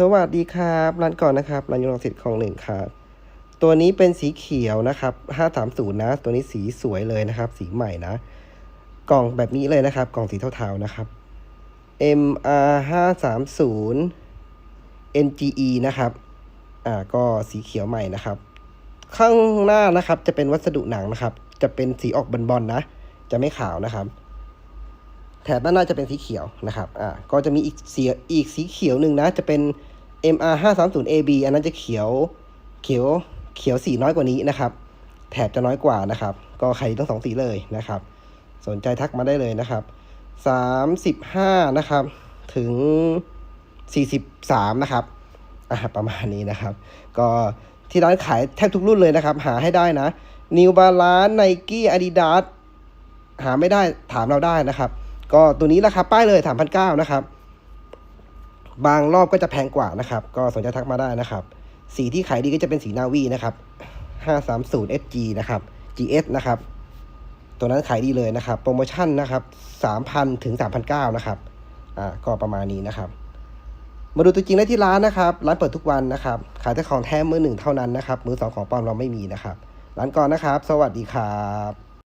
สวัสดีครับร้านก่อนนะครับร้านยนต์สิทธิ์ของหนึ่งครับตัวนี้เป็นสีเขียวนะครับ530นะ ตัวนี้สีสวยเลยนะครับ สีใหม่นะ กล่องแบบนี้เลยนะครับ กล่องสีเทาๆนะครับ MR 530 NGE นะครับอ่าก็สีเขียวใหม่นะครับ ข้างหน้านะครับจะเป็นวัสดุหนังนะครับ จะเป็นสีออกบอลๆนะจะไม่ขาวนะครับ แถบด้านหน้าจะเป็นสีเขียวนะครับอ่าก็จะมีอีกสีอีกสีเขียวหนึ่งนะจะเป็น MR 5 3 0 AB อันนั้นจะเขียวเขียวเขียวสีน้อยกว่านี้นะครับ แถบจะน้อยกว่านะครับ ก็ใครต้องสองสีเลยนะครับ สนใจทักมาได้เลยนะครับสามสิบห้านะครับถึงสี่สิบสามนะครับอ่าประมาณนี้นะครับ ก็ที่ร้านขายแทบทุกรุ่นเลยนะครับ หาให้ได้นะ New Balance Nike Adidas หาไม่ได้ถามเราได้นะครับ ก็ตัวนี้ราคาป้ายเลยถามพันเก้านะครับ บางรอบก็จะแพงกว่านะครับ ก็สนใจทักมาได้นะครับ สีที่ขายดีก็จะเป็นสีนาวีนะครับ 530 SG นะครับ GS นะครับ ตัวนั้นขายดีเลยนะครับ โปรโมชั่นนะครับ 3,000 ถึง 3,900นะครับ อ่า ก็ประมาณนี้นะครับ มาดูตัวจริงได้ที่ร้านนะครับ ร้านเปิดทุกวันนะครับ ขายแต่ของแท้มือหนึ่งเท่านั้นนะครับ มือสองของปลอมเราไม่มีนะครับ ร้านก่อนนะครับ สวัสดีครับ